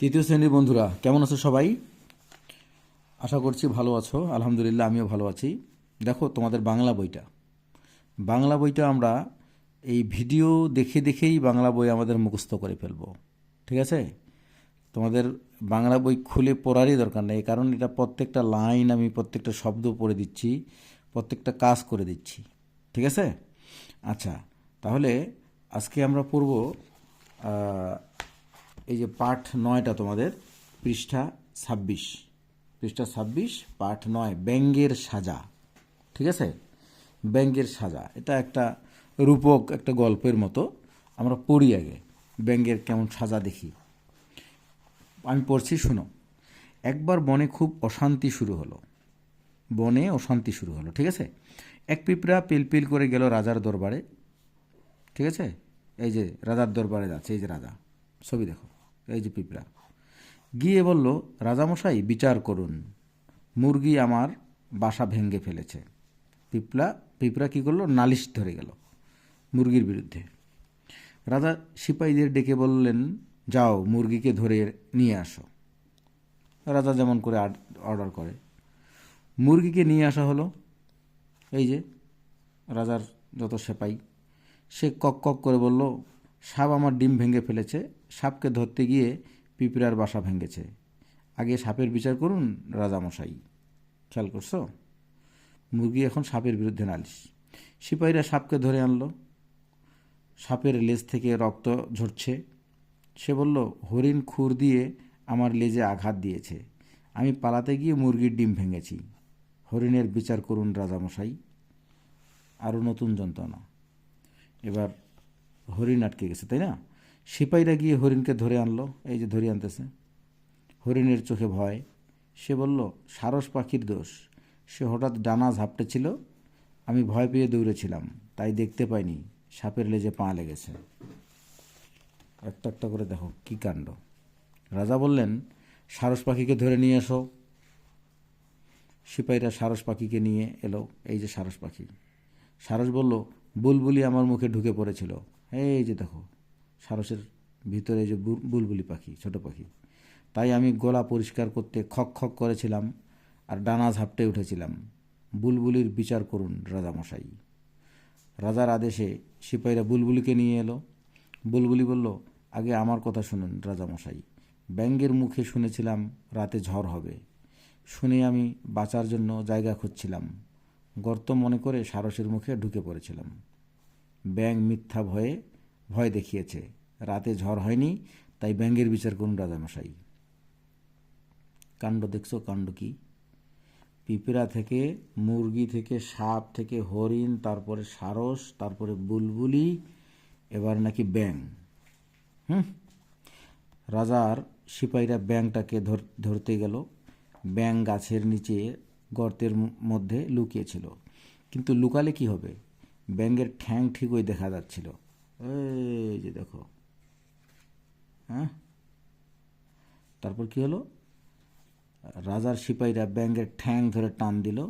তৃতীয় শ্রেণির বন্ধুরা, কেমন আছো সবাই? আশা করছি ভালো আছো। আলহামদুলিল্লাহ, আমিও ভালো আছি। দেখো, তোমাদের বাংলা বইটা। বাংলা বইটা আমরা এই ভিডিও দেখে দেখেই বাংলা বই আমাদের মুখস্থ করে ফেলব। ঠিক আছে? তোমাদের বাংলা বই খুলে পড়ারই দরকার নেই, কারণ এটা প্রত্যেকটা লাইন আমি প্রত্যেকটা শব্দ পড়ে দিচ্ছি, প্রত্যেকটা কাজ করে দিচ্ছি। ঠিক আছে? আচ্ছা তাহলে আজকে আমরা পড়ব এই যে পাঠ নয়টা তোমাদের, পৃষ্ঠা ছাব্বিশ। পৃষ্ঠা ছাব্বিশ, পাঠ নয়, ব্যঙ্গের সাজা। ঠিক আছে? ব্যঙ্গের সাজা। এটা একটা রূপক, একটা গল্পের মতো। আমরা পড়ি আগে, ব্যঙ্গের কেমন সাজা দেখি। আমি পড়ছি, শুনো। একবার বনে খুব অশান্তি শুরু হলো। বনে অশান্তি শুরু হলো, ঠিক আছে? এক পিঁপড়া পিলপিল করে গেল রাজার দরবারে। ঠিক আছে? এই যে রাজার দরবারে যাচ্ছে, এই যে রাজা। ছবি দেখো। এই যে পিঁপড়া। গিয়ে বলল, রাজামশাই, বিচার করুন। মুরগি আমার বাসা ভেঙে ফেলেছে। পিঁপড়া পিঁপড়া কী করল? নালিশ ধরে গেল মুরগির বিরুদ্ধে। রাজা সিপাহীদের ডেকে বললেন, যাও, মুরগিকে ধরে নিয়ে আসো। রাজা যেমন করে অর্ডার করে। মুরগিকে নিয়ে আসা হলো। এই যে রাজার যত সেপাই সে কক কক করে বলল সাপ আমার ডিম ভেঙে ফেলেছে। সাপকে ধরতে গিয়ে পিঁপড়ার বাসা ভেঙেছে। আগে সাপের বিচার করুন, রাজামশাই। খেয়াল করছ? মুরগি এখন সাপের বিরুদ্ধে নালিশ। সিপাহীরা সাপকে ধরে আনলো। সাপের লেজ থেকে রক্ত ঝরছে। সে বলল, হরিণ খুর দিয়ে আমার লেজে আঘাত দিয়েছে। আমি পালাতে গিয়ে মুরগির ডিম ভেঙেছি। হরিণের বিচার করুন, রাজামশাই। আরও নতুন যন্ত্রণা। এবার হরিণ আটকে গেছে, তাই না? সিপাহীরা গিয়ে হরিণকে ধরে আনলো, এই যে ধরে আনতেছে। হরিণের চোখে ভয়। সে বলল, সারস পাখির দোষ। সে হঠাৎ ডানা ঝাপটেছিল আমি ভয় পেয়ে দৌড়েছিলাম, তাই দেখতে পাইনি। সাপের লেজে পা লেগেছে। একটা একটা করে দেখো, কি কাণ্ড। রাজা বললেন, সারস পাখিকে ধরে নিয়ে এসো। সিপাহীরা সারস পাখিকে নিয়ে এলো, এই যে সারস পাখি। সারস বলল, বুলবুলি আমার মুখে ঢুকে পড়েছিল। এই যে দেখো, সারসের ভিতরে যে বুলবুলি পাখি, ছোট পাখি। তাই আমি গলা পরিষ্কার করতে খক খক করেছিলাম আর ডানা ঝাপটে উঠেছিলাম। বুলবুলির বিচার করুন রাজামশাই। রাজার আদেশে সিপাহীরা বুলবুলিকে নিয়ে এলো। বুলবুলি বলল, আগে আমার কথা শুনুন রাজামশাই। ব্যাঙ্গের মুখে শুনেছিলাম রাতে ঝড় হবে। শুনে আমি বাঁচার জন্য জায়গা খুঁজছিলাম। গর্ত মনে করে সারসের মুখে ঢুকে পড়েছিলাম। ব্যাং মিথ্যা ভয়ে, ভয় দেখিয়েছে। রাতে ঝড় হয়নি, তাই ব্যাঙ্গের বিচার করুন রাজামশাই। কাণ্ড দেখছ? কাণ্ড কি? পিঁপড়া থেকে, মুরগি থেকে, সাপ থেকে, হরিণ, তারপরে সারস, তারপরে বুলবুলি, এবার নাকি ব্যাং হুম? রাজার সিপাহীরা ব্যাংটাকে ধর- ধরতে গেল। ব্যাং গাছের নিচে গর্তের মধ্যে লুকিয়েছিল। কিন্তু লুকালে কি হবে? ব্যাঙের ঠ্যাং ঠিকই দেখা যাচ্ছিল। এই যে দেখো। হ্যাঁ? তারপর কি হলো? রাজার সিপাহীরা ব্যাঙের ঠ্যাং ধরে টান দিল।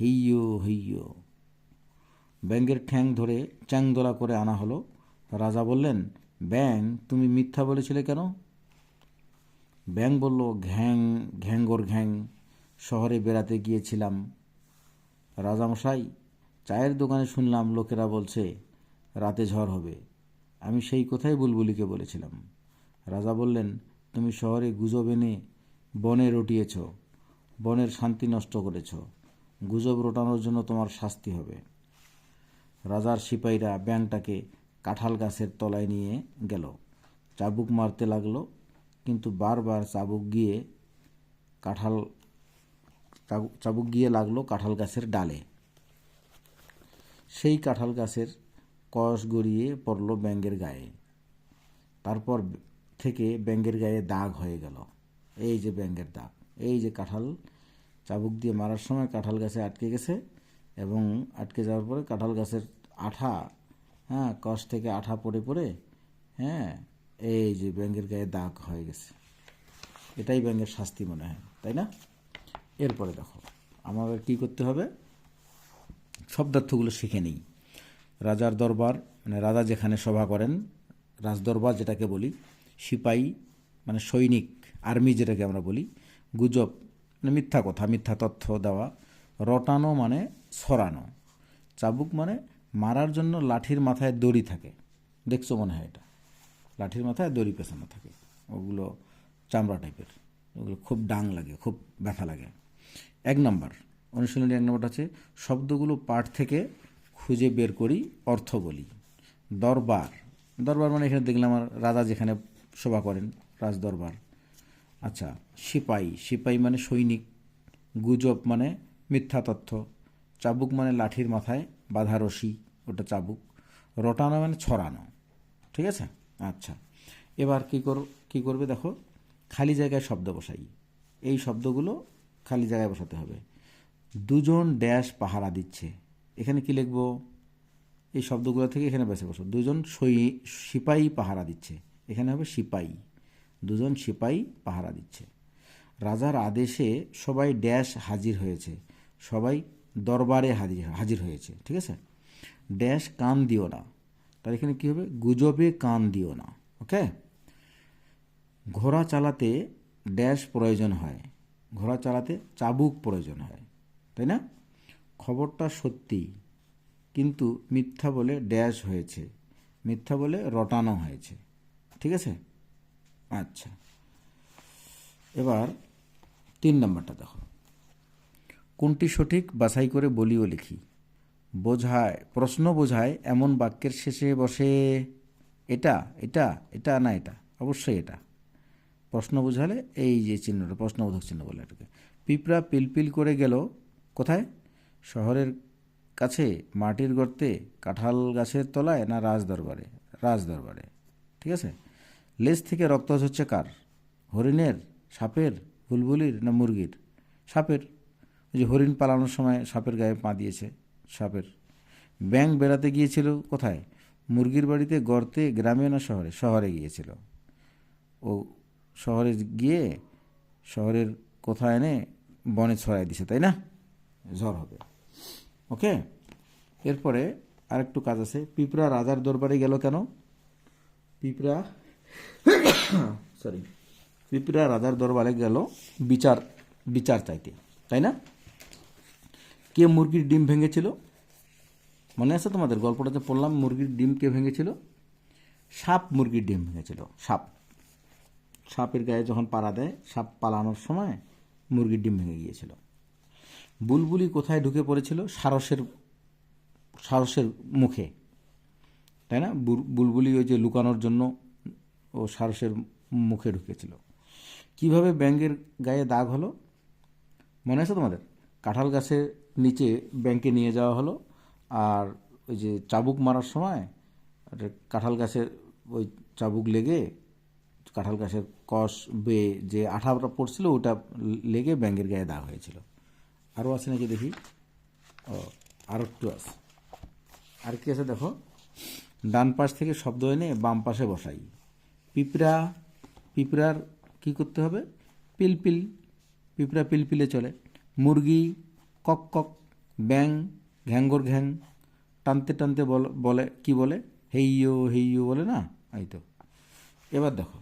হিইয়ো হিইয়ো। ব্যাঙের ঠ্যাং ধরে চ্যাংদোলা করে আনা হলো। রাজা বললেন, ব্যাং, তুমি মিথ্যা বলেছিলে কেন? ব্যাং বলল, ঘ্যাং, ঘ্যাঙ্গর ঘ্যাং। শহরে বেড়াতে গিয়েছিলাম। রাজামশাই চায়ের দোকানে শুনলাম লোকেরা বলছে, রাতে ঝড় হবে। আমি সেই কথাই বুলবুলিকে বলেছিলাম। রাজা বললেন, তুমি শহরে গুজব এনে বনে রটিয়েছ, বনের শান্তি নষ্ট করেছ। গুজব রটানোর জন্য তোমার শাস্তি হবে। রাজার সিপাহীরা ব্যাংটাকে কাঁঠাল গাছের তলায় নিয়ে গেল। চাবুক মারতে লাগল, কিন্তু বারবার চাবুক গিয়ে কাঁঠাল, চাবুক- গিয়ে লাগল কাঁঠাল গাছের ডালে। সেই কাঁঠাল গাছের কষ গড়িয়ে পড়ল ব্যাঙ্গের গায়ে। তারপর থেকে ব্যাঙ্গের গায়ে দাগ হয়ে গেল। এই যে ব্যাঙ্গের দাগ, এই যে কাঁঠাল চাবুক দিয়ে মারার সময় কাঁঠাল গাছে আটকে গেছে এবং আটকে যাওয়ার পরে কাঁঠাল গাছের আঠা হ্যাঁ কষ থেকে আঠা পড়ে পড়ে হ্যাঁ এই যে ব্যাঙ্গের গায়ে দাগ হয়ে গেছে। এটাই ব্যাঙ্গের শাস্তি মনে হয়, তাই না? এরপরে দেখো, আমাদের কি করতে হবে? শব্দার্থগুলো শিখে নিই। রাজার দরবার মানে রাজা যেখানে সভা করেন, রাজদরবার যেটাকে বলি সিপাহী মানে সৈনিক, আর্মি যেটাকে আমরা বলি, গুজব মানে মিথ্যা কথা, মিথ্যা তথ্য দেওয়া, রটানো মানে ছড়ানো চাবুক মানে মারার জন্য লাঠির মাথায় দড়ি থাকে। দেখছ মনে হয় এটা? লাঠির মাথায় দড়ি পেছানো থাকে। ওগুলো চামড়া টাইপের ওগুলো খুব ডাং লাগে, খুব ব্যথা লাগে। এক নাম্বার অনুশীলনী এক নম্বরটা আছে শব্দগুলো পাঠ থেকে খুঁজে বের করি, অর্থ বলি। দরবার। দরবার মানে এখানে দেখলাম আমার রাজা যেখানে সভা করেন রাজ দরবার আচ্ছা সিপাই। সিপাই মানে সৈনিক। গুজব মানে মিথ্যা তথ্য। চাবুক মানে লাঠির মাথায় বাধা রশি, ওটা চাবুক। রটানো মানে ছড়ানো। ঠিক আছে? আচ্ছা। এবার কী কর, কী করবে দেখো? খালি জায়গায় শব্দ বসাই। এই শব্দগুলো খালি জায়গায় বসাতে হবে। দুজন ড্যাশ পাহারা দিচ্ছে। এখানে কি লিখব? এই শব্দগুলো থেকে এখানে বেছে বসো। দুজন সই সিপাই পাহারা দিচ্ছে। এখানে হবে সিপাই। দুজন সিপাই পাহারা দিচ্ছে। রাজার আদেশে সবাই ড্যাশ হাজির হয়েছে। সবাই দরবারে হাজির হাজির হয়েছে। ঠিক আছে? ড্যাশ কান দিও না। তাহলে এখানে কী হবে? গুজবে কান দিও না। ওকে? ঘোড়া চালাতে ড্যাশ প্রয়োজন হয়। ঘোড়া চালাতে চাবুক প্রয়োজন হয়। তাই না? খবরটা সত্যি, কিন্তু মিথ্যা বলে ড্যাশ হয়েছে। মিথ্যা বলে রটানো হয়েছে। ঠিক আছে? আচ্ছা। এবার তিন নম্বরটা দেখো। কোনটি সঠিক বাছাই করে বলিও লিখি। বোঝায়, প্রশ্ন বোঝায় এমন বাক্যের শেষে বসে। এটা এটা এটা না এটা? অবশ্যই এটা। প্রশ্ন বোঝালে এই যে চিহ্নটা, প্রশ্নবোধক চিহ্ন বলে এটাকে। পিঁপড়া পিলপিল করে গেল কোথায়? শহরের কাছে, মাটির গর্তে, কাঁঠাল গাছের তলায় না রাজদরবারে? রাজদরবারে। ঠিক আছে? লেজ থেকে রক্ত হচ্ছে কার? হরিণের, সাপের, বুলবুলির না মুরগির? সাপের। ওই যে হরিণ পালানোর সময় সাপের গায়ে পা দিয়েছে, সাপের। ব্যাং বেড়াতে গিয়েছিল কোথায়? মুরগির বাড়িতে, গর্তে, গ্রামে না শহরে? শহরে গিয়েছিল। ও শহরে গিয়ে শহরের কোথায় এনে বনে ছড়াই দিছে, তাই না? ঝড় হবে। ওকে? এরপরে আরেকটু কাজ আছে। পিঁপড়া রাজার দরবারে গেল কেন? পিঁপড়া সরি পিঁপড়া রাজার দরবারে গেল বিচার বিচার চাইতে, তাই না? কে মুরগির ডিম ভেঙেছিল? মনে আছে তোমাদের? গল্পটা যে পড়লাম, মুরগির ডিম কে ভেঙেছিল? সাপ মুরগির ডিম ভেঙেছিল, সাপ। সাপের গায়ে যখন পাড়া দেয়, সাপ পালানোর সময় মুরগির ডিম ভেঙে গিয়েছিল। বুলবুলি কোথায় ঢুকে পড়েছিল? সারসের সারসের মুখে। তাই না? বুল- বুলবুলি ওই যে লুকানোর জন্য ও সারসের মুখে ঢুকেছিল। কীভাবে ব্যাঙের গায়ে দাগ হলো? মনে আছে তোমাদের? কাঁঠাল গাছের নিচে ব্যাংকে নিয়ে যাওয়া হলো, আর ওই যে চাবুক মারার সময় কাঁঠাল গাছের ওই চাবুক লেগে কাঁঠাল গাছের কষ বেয়ে যে আঠাটা পড়ছিল, ওটা লেগে ব্যাঙের গায়ে দাগ হয়েছিল। আরও আছে নাকি দেখি? ও আর একটু আছে। আর কি আছে, দেখো। ডান পাশ থেকে শব্দ এনে বাম পাশে বসাই। পিঁপড়া, পিঁপড়ার কি করতে হবে? পিলপিল, পিঁপড়া পিলপিলে চলে। মুরগি, কক কক ব্যাং ঘ্যাঙ্গর ঘ্যাং, টানতে টানতে বল- কি বলে? হেইয়ো হেইয়ো বলে না? এই তো। এবার দেখো।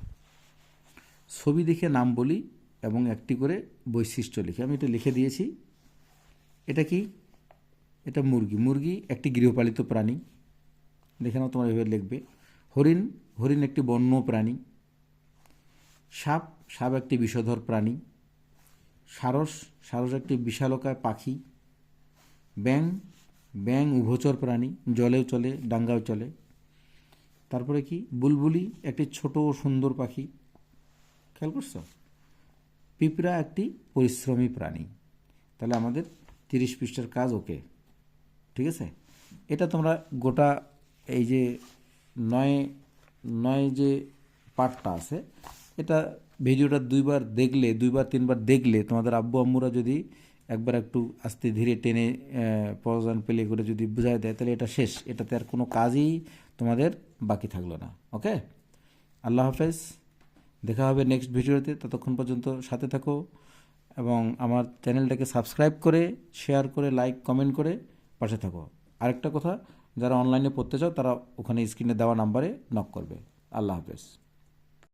ছবি দেখে নাম বলি এবং একটি করে বৈশিষ্ট্য লিখি, আমি এটা লিখে দিয়েছি। এটা কি? এটা মুরগি। মুরগি একটি গৃহপালিত প্রাণী। দেখে নাও তোমার এভাবে লিখবে। হরিণ হরিণ একটি বন্য প্রাণী। সাপ সাপ একটি বিষধর প্রাণী। সারস সারস একটি বিশালকায় পাখি। ব্যাং ব্যাং উভচর প্রাণী। জলেও চলে, ডাঙ্গাও চলে। তারপরে কি? বুলবুলি একটি ছোট ও সুন্দর পাখি। খেয়াল করছ? পিঁপড়া একটি পরিশ্রমী প্রাণী। তাহলে আমাদের তিরিশ পৃষ্ঠার কাজ ওকে। ঠিক আছে? এটা তোমরা গোটা এই যে নয় নয় যে পার্টটা আছে, এটা ভিডিওটা দুইবার দেখলে, দুইবার, তিনবার দেখলে তোমাদের আব্বু, আম্মুরা যদি একবার একটু আস্তে ধীরে টেনে পজন প্লে করে যদি বুঝায় দেয়, তাহলে এটা শেষ। এটাতে আর কোনো কাজই তোমাদের বাকি থাকল না। ওকে? আল্লাহ হাফেজ। দেখা হবে নেক্সট ভিডিওতে। ততক্ষণ পর্যন্ত সাথে থাকো। এবং আমার চ্যানেলটাকে সাবস্ক্রাইব করে, শেয়ার করে, লাইক, কমেন্ট করে পাশে থাকো। আরেকটা কথা, যারা অনলাইনে পড়তে চাও, তারা ওখানে স্ক্রিনে দেওয়া নাম্বারে নক করবে। আল্লাহ হাফেজ।